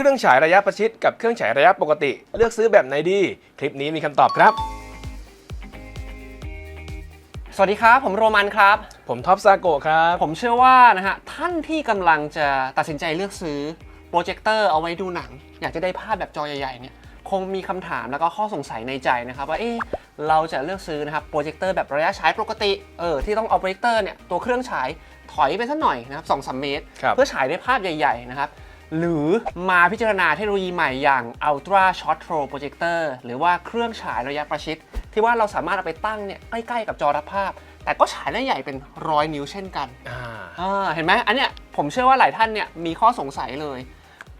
เครื่องฉายระยะประชิดกับเครื่องฉายระยะปกติ เลือกซื้อแบบไหนดี คลิปนี้มีคำตอบครับ สวัสดีครับ ผมโรมันครับ ผมท็อปซาโกะครับ ผมเชื่อว่านะฮะท่านที่กำลังจะตัดสินใจเลือกซื้อโปรเจคเตอร์เอาไว้ดูหนัง อยากจะได้ภาพแบบจอใหญ่ๆเนี่ยคงมีคำถามแล้วก็ข้อสงสัยในใจนะครับว่าเอ๊ะเราจะเลือกซื้อนะครับโปรเจคเตอร์แบบระยะฉายปกติเออที่ต้องเอาโปรเจคเตอร์เนี่ยตัวเครื่องฉายถอยไปสักหน่อยนะครับสองสามเมตร ครับ เพื่อฉายได้ภาพใหญ่ ๆ นะครับ หรือมาพิจารณาเทคโนโลยีใหม่อย่าง Ultra Short Throw Projector หรือว่าเครื่องฉายระยะประชิด ที่ว่าเราสามารถเอาไปตั้งเนี่ยใกล้ๆกับจอรับภาพ แต่ก็ฉายได้ใหญ่เป็นร้อยนิ้วเช่นกันอ่าอ่าเห็นไหมอันเนี้ยผมเชื่อว่าหลายท่านเนี่ยมีข้อสงสัยเลย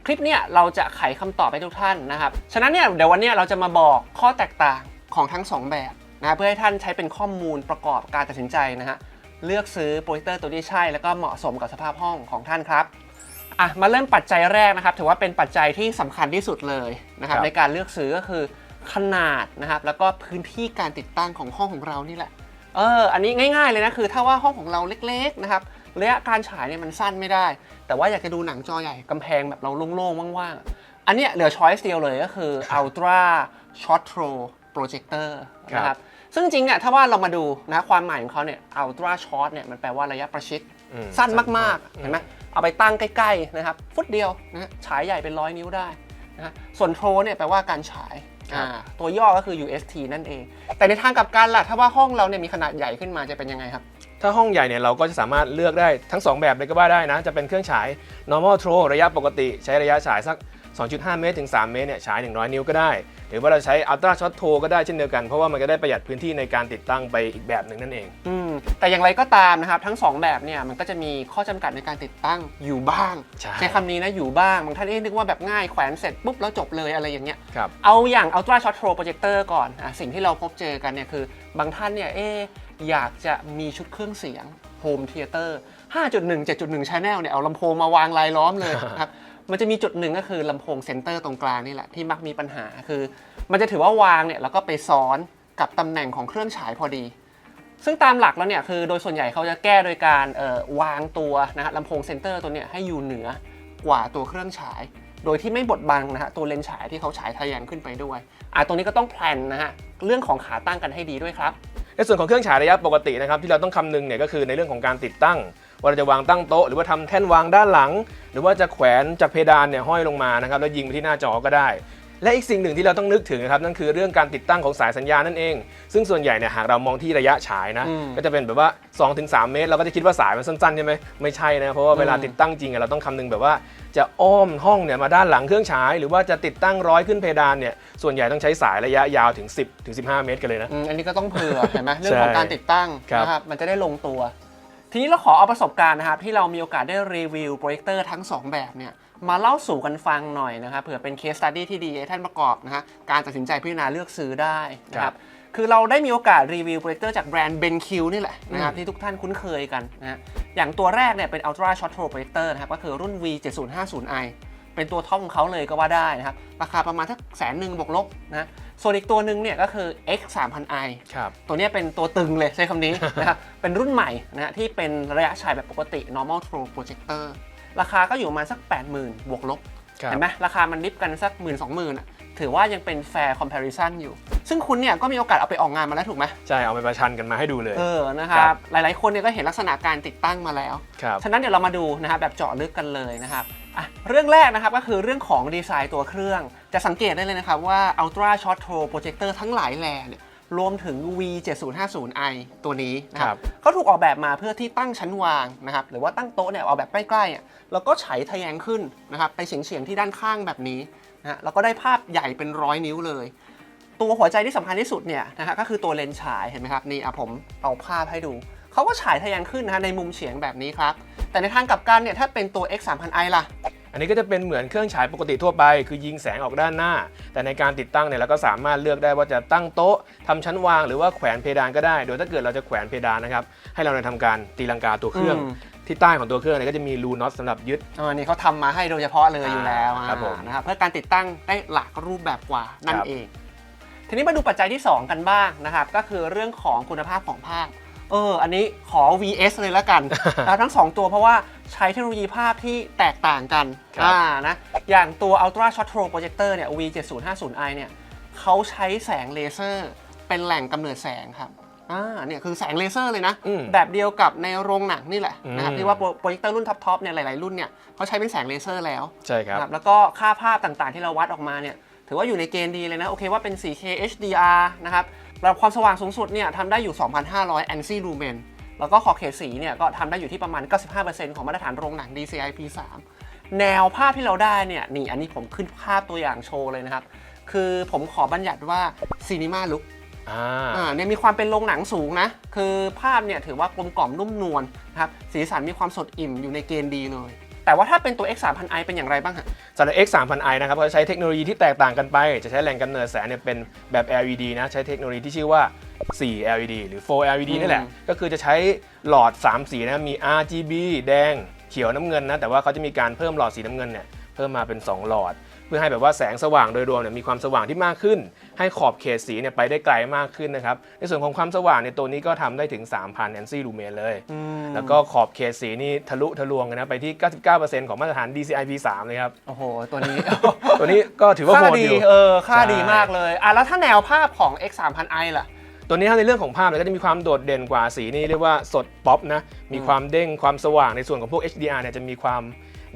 คลิปเนี่ยเราจะไขคำตอบให้ทุกท่านนะครับ ฉะนั้นเนี่ยเดี๋ยววันเนี้ยเราจะมาบอกข้อแตกต่างของทั้งสองแบบนะเพื่อให้ท่านใช้เป็นข้อมูลประกอบการตัดสินใจนะฮะเลือกซื้อโปรเจคเตอร์ตัวที่ใช่แล้วก็เหมาะสมกับสภาพห้องของท่านครับ อะมาเริ่มปัจจัยแรกนะครับ ถือว่าเป็นปัจจัยที่สำคัญที่สุดเลยนะครับครับ ในการเลือกซื้อก็คือขนาดนะครับ แล้วก็พื้นที่การติดตั้งของห้องของเรานี่แหละเอออันนี้ง่ายๆเลยนะคือ ถ้าว่าห้องของเราเล็กๆนะครับระยะการฉายเนี่ยมันสั้นไม่ได้ แต่ว่าอยากจะดูหนังจอใหญ่กำแพงแบบเราโล่งๆว่างๆ อันเนี้ยเหลือช้อยส์เดียวเลยก็คือ Ultra Short Throw Projector ครับนะครับซึ่งจริงๆเนี่ยถ้าว่าเรามาดูนะความหมายของเขาเนี่ย Ultra Short เนี่ยมันแปลว่าระยะประชิดอื สั้นมากๆเห็นไหมเอาไปตั้งใกล้ๆนะครับฟุตเดียวนะฮะฉายใหญ่เป็นร้อยนิ้วได้นะฮะส่วนโทรเนี่ยแปลว่าการฉายครับอ่าตัวย่อก็คือ UST นั่นเอง แต่ในทางกลับกันล่ะ ถ้าว่าห้องเราเนี่ยมีขนาดใหญ่ขึ้นมาจะเป็นยังไงครับ ถ้าห้องใหญ่เนี่ยเราก็จะสามารถเลือกได้ทั้ง 2 แบบเลยก็ว่าได้นะ จะเป็นเครื่องฉาย normal throw ระยะปกติ ใช้ระยะฉายสัก 2.5 เมตรถึง 3 เมตรเนี่ยฉาย 100 นิ้วก็ได้ หรือว่าเราใช้ ultra short throw ก็ได้เช่นเดียวกัน เพราะว่ามันก็ได้ประหยัดพื้นที่ในการติดตั้งไปอีกแบบหนึ่งนั่นเอง อืมแต่อย่างไรก็ตามนะครับ ทั้ง 2 แบบเนี่ยมันก็จะมีข้อจำกัดในการติดตั้งอยู่บ้างใช่ใช้คำนี้นะอยู่บ้างบางท่านเอ๊ะนึกว่าแบบง่ายแขวนเสร็จปุ๊บแล้วจบเลยอะไรอย่างเงี้ยครับ เอาอย่าง Ultra Short Throw Projector ก่อนอะสิ่งที่เราพบเจอกันเนี่ยคือบางท่านเนี่ยเอ๊ะอยากจะมีชุดเครื่องเสียง Home Theater 5.1 7.1 Channel เนี่ยเอาลำโพงมาวางรายล้อมเลยนะครับ มันจะมีจุดหนึ่งก็คือลำโพงเซนเตอร์ตรงกลางนี่แหละที่มักมีปัญหาคือ มันจะถือว่าวางเนี่ยแล้วก็ไปซ้อนกับตำแหน่งของเครื่องฉายพอดี ซึ่งตามหลักแล้วเนี่ยคือโดยส่วนใหญ่เขาจะแก้โดยการเอ่อวางตัวนะฮะลำโพงเซนเตอร์ตัวเนี้ยให้อยู่เหนือกว่าตัวเครื่องฉาย โดยที่ไม่บดบังนะฮะตัวเลนส์ฉายที่เขาฉายทะแยงขึ้นไปด้วยอะตรงนี้ก็ต้องแพลนนะฮะเรื่องของขาตั้งกันให้ดีด้วยครับในส่วนของเครื่องฉายระยะปกตินะครับที่เราต้องคำนึงเนี่ยก็คือในเรื่องของการติดตั้ง ว่าเราจะวางตั้งโต๊ะหรือว่าทำแท่นวางด้านหลัง หรือว่าจะแขวนจากเพดานเนี่ยห้อยลงมานะครับแล้วยิงไปที่หน้าจอก็ได้ และอีกสิ่งหนึ่งที่เราต้องนึกถึงนะครับนั่นคือเรื่องการติดตั้งของสายสัญญาณนั่นเอง ซึ่งส่วนใหญ่เนี่ยหากเรามองที่ระยะฉายนะอืมก็จะเป็นแบบว่า 2-3 เมตร เราก็จะคิดว่าสายมันสั้นๆใช่ไหมไม่ใช่นะเพราะว่าเวลาอืมติดตั้งจริงอะเราต้องคำนึงแบบว่าจะอ้อมห้องเนี่ยมาด้านหลังเครื่องฉาย หรือว่าจะติดตั้งร้อยขึ้นเพดานเนี่ยส่วนใหญ่ต้องใช้สายระยะยาวถึง 10ถึง15 เมตรกันเลยนะอืมอันนี้ก็ต้องเผื่อเห็นไหมเรื่องของการติดตั้งครับนะครับมันจะได้ลงตัว ทีนี้เราขอเอาประสบการณ์นะครับที่เรามีโอกาสได้รีวิวโปรเจคเตอร์ทั้ง 2 แบบเนี่ยมาเล่าสู่กันฟังหน่อยนะครับเผื่อเป็นเคสตัดดี้ที่ดีให้ท่านประกอบนะฮะการตัดสินใจพิจารณาเลือกซื้อได้นะคครัรับบคือเราได้มีโอกาสรีวิวโปรเจคเตอร์จากแบรนด์ BenQ นี่แหละนะครับที่ทุกท่านคุ้นเคยกันนะฮะอย่างตัวแรกเนี่ยเป็น Ultra Short Throw Projector นะครับก็คือรุ่น V7050i เป็นตัวท็อปของเขาเลยก็ว่าได้นะครับ ราคาประมาณทักแสนหนึ่งบวกลบนะส่วนอีกตัวหนึ่งเนี่ยก็คือ X3000i ครับตัวเนี้ยเป็นตัวตึงเลยใช้คำนี้นะครับ เป็นรุ่นใหม่นะฮะที่เป็นระยะฉายแบบปกติ normal throw projector ราคาก็อยู่ประมาณสัก 80,000 บวกลบครับเห็นไหมราคามันดิฟกันสัก1 2 0 0 0 0อะถือว่ายังเป็น fair comparison อยู่ ซึ่งคุณเนี่ยก็มีโอกาสเอาไปออกงานมาแล้วถูกไหมใช่ เอาไปประชันกันมาให้ดูเลย เออ นะคครัรับบหลายๆ คนเนี่ยก็เห็นลักษณะการติดตั้งมาแล้วครับฉะนั้นเดี๋ยวเรามาดูนะครับแบบเจาะลึกกันเลยนะครับ อะเรื่องแรกนะครับก็คือเรื่องของดีไซน์ตัวเครื่อง จะสังเกตได้เลยนะครับว่า Ultra Short Throw Projector ทั้งหลายแหล่เนี่ยรวมถึง V7050i ตัวนี้นะคครัรับบเขาถูกออกแบบมาเพื่อที่ตั้งชั้นวางนะครับหรือว่าตั้งโต๊ะเนี่ยเอาแบบใกล้ๆอะแล้วก็ฉายทะแยงขึ้นนะครับไปเฉียงๆที่ด้านข้างแบบนี้นะฮะแล้วก็ได้ภาพใหญ่เป็นร้อยนิ้วเลย ตัวหัวใจที่สำคัญที่สุดเนี่ยนะฮะก็คือตัวเลนส์ฉายเห็นไหมครับนี่อะผมเอาภาพให้ดู เขาก็ฉายทะแยงขึ้นนะฮะในมุมเฉียงแบบนี้ครับ แต่ในทางกลับกันเนี่ยถ้าเป็นตัว X3000i ล่ะ อันนี้ก็จะเป็นเหมือนเครื่องฉายปกติทั่วไป คือยิงแสงออกด้านหน้า แต่ในการติดตั้งเนี่ยเราก็สามารถเลือกได้ว่าจะตั้งโต๊ะทำชั้นวางหรือว่าแขวนเพดานก็ได้ โดยถ้าเกิดเราจะแขวนเพดานนะครับให้เราเนี่ยทำการตีลังกาตัวเครื่อง อืม ที่ใต้ของตัวเครื่องเนี่ยก็จะมีรูน็อตสำหรับยึด เออนี่เขาทำมาให้โดยเฉพาะเลยอยู่แล้วอ่าครับผมอ่านะครับเพื่อการติดตั้งได้หลากรูปแบบกว่านั่คนรับ เอง ทีนี้มาดูปัจจัยที่ 2 กันบ้างนะครับ ก็คือเรื่องของคุณภาพของภาพ เออ อันนี้ขอ VS เลยแล้วกันนะครับทั้ง2ตัวเพราะว่าใช้เทคโนโลยีภาพที่แตกต่างกันครับ อ่านะ อย่างตัว Ultra Short Throw Projector เนี่ย V7050i เนี่ยเขาใช้แสงเลเซอร์เป็นแหล่งกำเนิดแสงครับ อ่า เนี่ยคือแสงเลเซอร์เลยนะ อืม แบบเดียวกับในโรงหนังนี่แหละนะครับอืม ที่ว่าโปรเจคเตอร์รุ่นท็อปๆเนี่ยหลายๆรุ่นเนี่ยเขาใช้เป็นแสงเลเซอร์แล้ว ใช่ครับ นะครับแล้วก็ค่าภาพต่างๆที่เราวัดออกมาเนี่ยถือว่าอยู่ในเกณฑ์ดีเลยนะ โอเคว่าเป็น 4K HDR นะครับ ระดับความสว่างสูงสุดเนี่ยทำได้อยู่ 2,500 ANSI lumen แล้วก็ขอบเขตสีเนี่ยก็ทำได้อยู่ที่ประมาณ 95%ของมาตรฐานโรงหนัง DCI P3 แนวภาพที่เราได้เนี่ยนี่อันนี้ผมขึ้นภาพตัวอย่างโชว์เลยนะครับ คือผมขอบัญญัติว่า Cinema Look อ่าอ่าเนี่ยมีความเป็นโรงหนังสูงนะ คือภาพเนี่ยถือว่ากลมกล่อมนุ่มนวลนะครับสีสันมีความสดอิ่มอยู่ในเกณฑ์ดีเลย แต่ว่าถ้าเป็นตัว X 3 0 0 i เป็นอย่างไรบ้างฮะสำหรับ X 3 0 0 i นะครับก็ใช้เทคโนโลยีที่แตกต่างกันไป จะใช้แหล่งกำเนิดแสงเนี่ยเป็นแบบ LED นะ ใช้เทคโนโลยีที่ชื่อว่า 4 LED หรือ 4 LED นี่แหละอืมก็คือจะใช้หลอด 3 สีนะ มี RGB แดง เขียวน้ำเงินนะ แต่ว่าเขาจะมีการเพิ่มหลอดสีน้ำเงินเนี่ย เพิ่มมาเป็น 2 หลอด เพื่อให้แบบว่าแสงสว่างโดยรวมเนี่ยมีความสว่างที่มากขึ้น ให้ขอบเขตสีเนี่ยไปได้ไกลมากขึ้นนะครับ ในส่วนของความสว่างเนี่ยตัวนี้ก็ทำได้ถึง 3,000 ANSI lumen เลย แล้วก็ขอบเขตสีนี่ทะลุทะลวงเลยนะไปที่ 99%ของมาตรฐาน DCI P3 เลยครับ โอ้โห ตัวนี้ ตัวนี้ก็ถือว่าโหค่าดดีอยู่เออค่าใช่ดีมากเลยอะแล้วถ้าแนวภาพของ X 3 0 0 i ล่ะตัวนี้ถ้าในเรื่องของภาพเนี่ยก็จะมีความโดดเด่นกว่าสีนี่เรียกว่าสดป๊อปนะ มีความเด้งความสว่างในส่วนของพวก HDR เนี่ยจะมีความ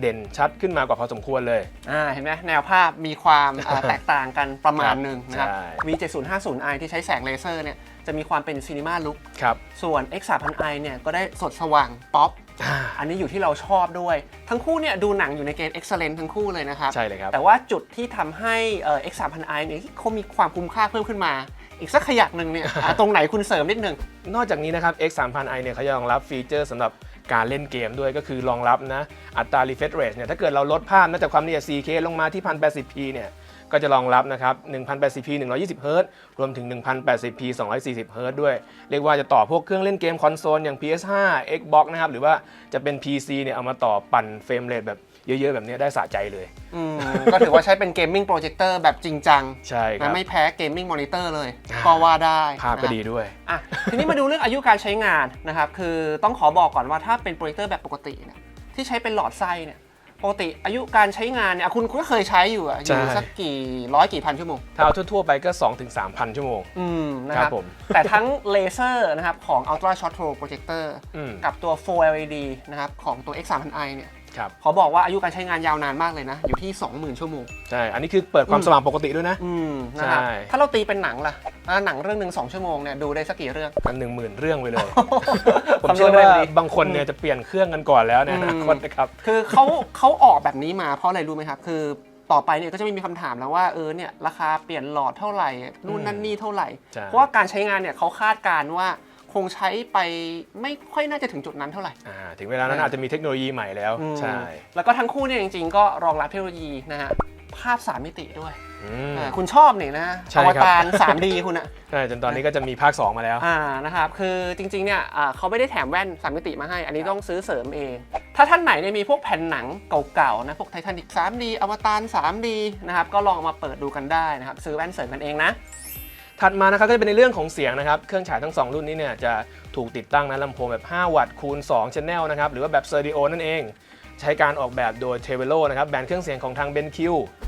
เด่นชัดขึ้นมากว่าพอสมควรเลย อ่าเห็นไหมแนวภาพมีความอ่า แตกต่างกันประมาณหนึ่งนะครับ ใช่ V7050i ที่ใช้แสงเลเซอร์เนี่ยจะมีความเป็น Cinema Look ครับส่วน X 3 0 0 i เนี่ยก็ได้สดสว่างป๊อป อ่าอันนี้อยู่ที่เราชอบด้วย ทั้งคู่เนี่ยดูหนังอยู่ในเกณฑ์ excellent ทั้งคู่เลยนะครับ ใช่เลยครับ แต่ว่าจุดที่ทำให้เอ่อ X 3 0 0 i เนี่ยเขามีความคุ้มค่าเพิ่มขึ้นมา อีกสักขยักหนึ่งเนี่ยอะตรงไหนคุณเสริมนิดหนึ่ง นอกจากนี้นะครับ X 3 0 0 i เนี่ยเขายังรองรับฟีเจอร์สำหรับ การเล่นเกมด้วยก็คือรองรับนะอัตรา refresh rate เนี่ยถ้าเกิดเราลดภาพนะจากความละเอียด 4K ลงมาที่ 1080p เนี่ยก็จะรองรับนะครับ 1080p 120 Hz รวมถึง 1080p 240 Hz ด้วย เรียกว่าจะต่อพวกเครื่องเล่นเกมคอนโซลอย่าง PS5 Xbox นะครับ หรือว่าจะเป็น PC เนี่ยเอามาต่อปั่นเฟรมเรทแบบ เยอะๆ แบบนี้ได้สะใจเลย อืมก็ถือว่าใช้เป็นเกมมิ่งโปรเจคเตอร์แบบจริงจังใช่ครันะบไม่แพ้เกมมิ่งมอนิเตอร์เลยอ่า ก็ว่าได้ภาพก็นะครับดีด้วย อะทีนี้มาดูเรื่องอายุการใช้งานนะครับ คือต้องขอบอกก่อนว่าถ้าเป็นโปรเจคเตอร์แบบปกติเนี่ยที่ใช้เป็นหลอดไส้เนี่ยปกติอายุการใช้งานเนี่ยอะคุณคุณก็เคยใช้อยู่อะอยู่ใช่สักกี่ร้อยกี่พันชั่วโมง ถ้าเอาทั่วๆไปก็ 2-3,000 ชั่วโมง อืมนะคครัรับบผม แต่ทั้งเลเซอร์นะครับของ Ultra Short Throw Projector อืม กับตัว 4 LED นะครับของตัว X 3 0 0 i เนี่ย ครับ ขอบอกว่าอายุการใช้งานยาวนานมากเลยนะ อยู่ที่ 20,000 ชั่วโมง ใช่ อันนี้คือเปิดความอืมสว่างปกติด้วยนะ อืมนะครับใช่ ถ้าเราตีเป็นหนังล่ะอะหนังเรื่องหนึ่ง2ชั่วโมงเนี่ยดูได้สักกี่เรื่อง กันหนึ่งหมื่นเรื่องไปเลย ผมคำนเชื่วอณได้ว่าดีบางคนเนี่ยจะเปลี่ยนเครื่องกันก่อนแล้วในอนาคตนะครับ คือเขาเขาออกแบบนี้มาเพราะอะไรรู้ไหมครับ คือต่อไปเนี่ยก็จะไม่มีคำถามแล้วว่าเออเนี่ยราคาเปลี่ยนหลอดเท่าไหร่นู่นนั่นนี่เท่าไหร่ ใช่ เพราะว่าการใช้งานเนี่ยเขาคาดการณ์ว่า คงใช้ไปไม่ค่อยน่าจะถึงจุดนั้นเท่าไหร่ อ่าถึงเวลานั้นอ่าอาจจะมีเทคโนโลยีใหม่แล้ว อืมใช่แล้วก็ทั้งคู่เนี่ยจริงๆ ก็รองรับเทคโนโลยีนะฮะภาพ3มิติด้วยอืม อ่าคุณชอบนี่นะใช่อควรับตาร 3D คุณอะใช่จนตอนนี้ก็จะมีภาค 2 มาแล้ว อ่านะครับคือจริงๆเนี่ยอ่าเขาไม่ได้แถมแว่น3มิติมาให้ อันนี้ต้องซื้อเสริมเอง ถ้าท่านไหนเนี่ยมีพวกแผ่นหนังเก่าๆนะพวกไททานิก 3D อวตาร 3D นะครับก็ลองเอามาเปิดดูกันได้นะครับซื้อแว่นเสริมกันเองนะ ถัดมานะครับก็จะเป็นในเรื่องของเสียงนะครับ เครื่องฉายทั้ง 2 รุ่นนี้เนี่ยจะถูกติดตั้งนะลำโพงแบบ 5 วัตต์คูณ2 Channel นะครับ หรือว่าแบบ Stereo นั่นเอง ใช้การออกแบบโดย t e v e l o นะครับ แบรนด์เครื่องเสียงของทาง BenQ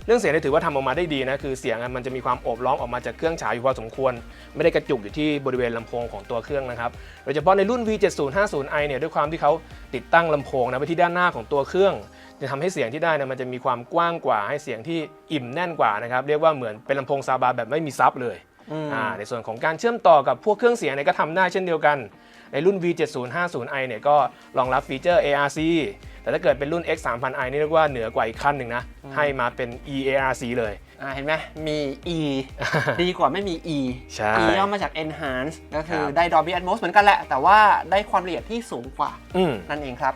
เรื่องเสียงเนี่ยถือว่าทำออกมาได้ดีนะ คือเสียงมันจะมีความโอบล้อมออกมาจากเครื่องฉายอยู่พอสมควร ไม่ได้กระจุกอยู่ที่บริเวณลำโพงของตัวเครื่องนะครับ โดยเฉพาะในรุ่น V7050i เนี่ยด้วยความที่เขาติดตั้งลำโพงนะไปที่ด้านหน้าของตัวเครื่องจะทำให้เสียงที่ได้นะมันจะมีความกว้างกว่าให้เสียงที่อิ่มแน่นกว่านะครับเรียกว่าเหมือนเป็นลำโพงซาบาแบบไม่มีซับเลย อืมอ่าในส่วนของการเชื่อมต่อกับพวกเครื่องเสียงเนี่ยก็ทำได้เช่นเดียวกัน ในรุ่น V7050i เนี่ยก็รองรับฟีเจอร์ ARC แต่ถ้าเกิดเป็นรุ่น X3000i นี่เรียกว่าเหนือกว่าอีกขั้นหนึ่งนะ ให้มาเป็น EARC เลย อ่าเห็นไหมมี E ดีกว่าไม่มี E ใช่ E ย่อมาจาก enhance ก็คือครับได้ Dolby Atmos เหมือนกันแหละ แต่ว่าได้ความละเอียดที่สูงกว่า อืม นั่นเองครับ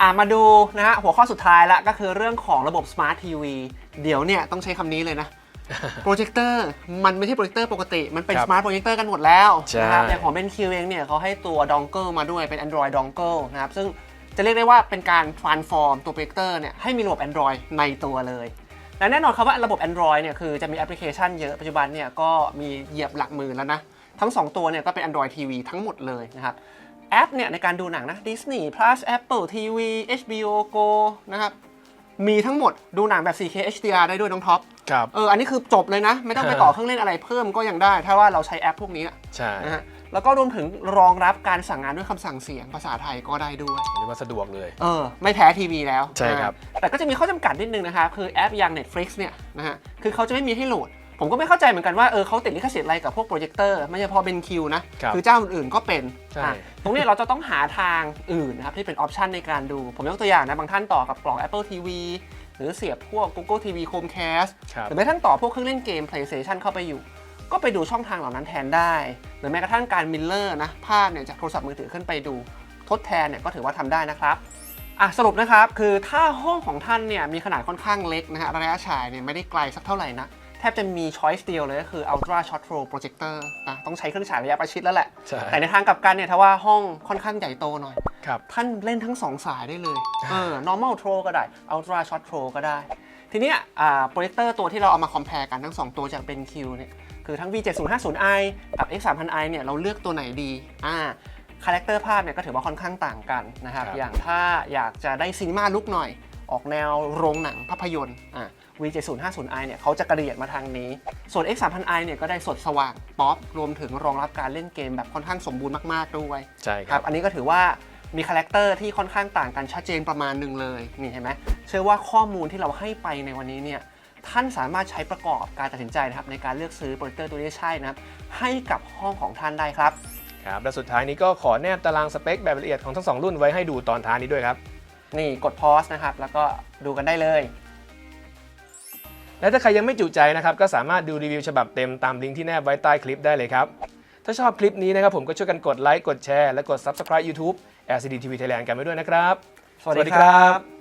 อ่ามาดูนะฮะหัวข้อสุดท้ายละก็คือเรื่องของระบบ Smart TV เดี๋ยวเนี่ยต้องใช้คำนี้เลยนะ โปรเจคเตอร์มันไม่ใช่โปรเจคเตอร์ปกติ มันเป็นครับ Smart Projector กันหมดแล้วใช่ นะครับอย่างของ BenQ เองเนี่ยเขาให้ตัว Dongle มาด้วยเป็น Android Dongle นะครับ ซึ่งจะเรียกได้ว่าเป็นการ transform ตัวโปรเจคเตอร์เนี่ยให้มีระบบ Android ในตัวเลย และแน่นอนครับว่าระบบ Android เนี่ยคือจะมีแอปพลิเคชันเยอะปัจจุบันเนี่ยก็มีเหยียบหลักหมื่นแล้วนะ ทั้ง 2 ตัวเนี่ยก็เป็น Android TV ทั้งหมดเลยนะครับ แอปเนี่ยในการดูหนังนะ Disney Plus Apple TV HBO Go นะครับ มีทั้งหมดดูหนังแบบ 4K HDR ได้ด้วยน้องท็อปครับ เอออันนี้คือจบเลยนะ ไม่ต้องไปต่อเครื่องเล่นอะไรเพิ่มก็ยังได้ ถ้าว่าเราใช้แอปพวกนี้อะใช่นะฮะแล้วก็รวมถึงรองรับการสั่งงานด้วยคำสั่งเสียงภาษาไทยก็ได้ด้วยเรียกว่าสะดวกเลย เออ ไม่แพ้ทีวีแล้วใช่ครับอ่าแต่ก็จะมีข้อจำกัดนิดนึงนะครับคือแอปอย่าง Netflix เนี่ยนะฮะคือเขาจะไม่มีให้โหลด ผมก็ไม่เข้าใจเหมือนกันว่าเออเขาติดลิขสิทธิ์อะไรกับพวกโปรเจคเตอร์ไม่ใช่พอเป็นคิวนะ ครับอเจ้าอื่นๆก็เป็นใช่ อะตรงนี้เราจะต้องหาทางอื่นนะครับที่เป็นออปชันในการดู ผมยกตัวอย่างนะบางท่านต่อกับกล่อง Apple TV หรือเสียบพวก Google TV Chromecast ครับ หรือแม้กระทั่งต่อพวกเครื่องเล่นเกม PlayStation เข้าไปอยู่ ก็ไปดูช่องทางเหล่านั้นแทนได้ หรือแม้กระทั่งการมิลเลอร์นะภาพเนี่ยจากโทรศัพท์มือถือขึ้นไปดู ทดแทนเนี่ยก็ถือว่าทำได้นะครับอะสรุปนะครับ คือถ้าห้องของท่านเนี่ยมีขนาดค่อนข้างเล็กนะฮะระยะฉายเนี่ยไม่ได้ไกลสักเท่าไหร่นะแท บจะมีช้อยส์เดียวเลยก็คือ Ultra Short Throw Projector อะต้องใช้เครื่องฉายระยะประชิดแล้วแหละ ใช่ แต่ในทางกลับกันเนี่ยถ้าว่าห้องค่อนข้างใหญ่โตหน่อย ครับ ท่านเล่นทั้ง2สายได้เลย เออ normal throw ก็ได้ ultra short throw ก็ได้ ทีเนี้ยอ่าโปรเจคเตอร์ตัวที่เราเอามา compare กันทั้ง 2 ตัวจาก BenQ เนี่ย คือทั้ง V7050i กับ X3000i เนี่ย เราเลือกตัวไหนดี อ่า คาแรคเตอร์ภาพเนี่ยก็ถือว่าค่อนข้างต่างกันนะครับ ครับ อย่างถ้าอยากจะได้ซีนีมาลุกหน่อย ออกแนวโรงหนังภาพยนตร์ อ่า V7050i เนี่ยเขาจะกระเดียดมาทางนี้ ส่วน X3000i เนี่ยก็ได้สดสว่างป๊อปรวมถึงรองรับการเล่นเกมแบบค่อนข้างสมบูรณ์มากๆด้วยใช่คครัรับบอันนี้ก็ถือว่ามีคาแรคเตอร์ที่ค่อนข้างต่างกันชัดเจนประมาณหนึ่งเลยนี่เห็นไหมเชื่อว่าข้อมูลที่เราให้ไปในวันนี้เนี่ยท่านสามารถใช้ประกอบการตัดสินใจนะครับในการเลือกซื้อโปรเจคเตอร์ตัวที่ใช่นะครับให้กับห้องของท่านได้ครับครับและสุดท้ายนี้ก็ขอแนบตารางสเปคแบบละเอียดของทั้งสองรุ่นไว้ให้ดูตอนท้ายนี้ด้วยครับ นี่กดพอสนะครับ แล้วก็ดูกันได้เลย และถ้าใครยังไม่จุใจนะครับก็สามารถดูรีวิวฉบับเต็มตามลิงก์ที่แนบไว้ใต้คลิปได้เลยครับ ถ้าชอบคลิปนี้นะครับผมก็ช่วยกันกดไลค์กดแชร์และกด Subscribe YouTube LCD TV Thailand กันไว้ด้วยนะครับ สวัสดีครับ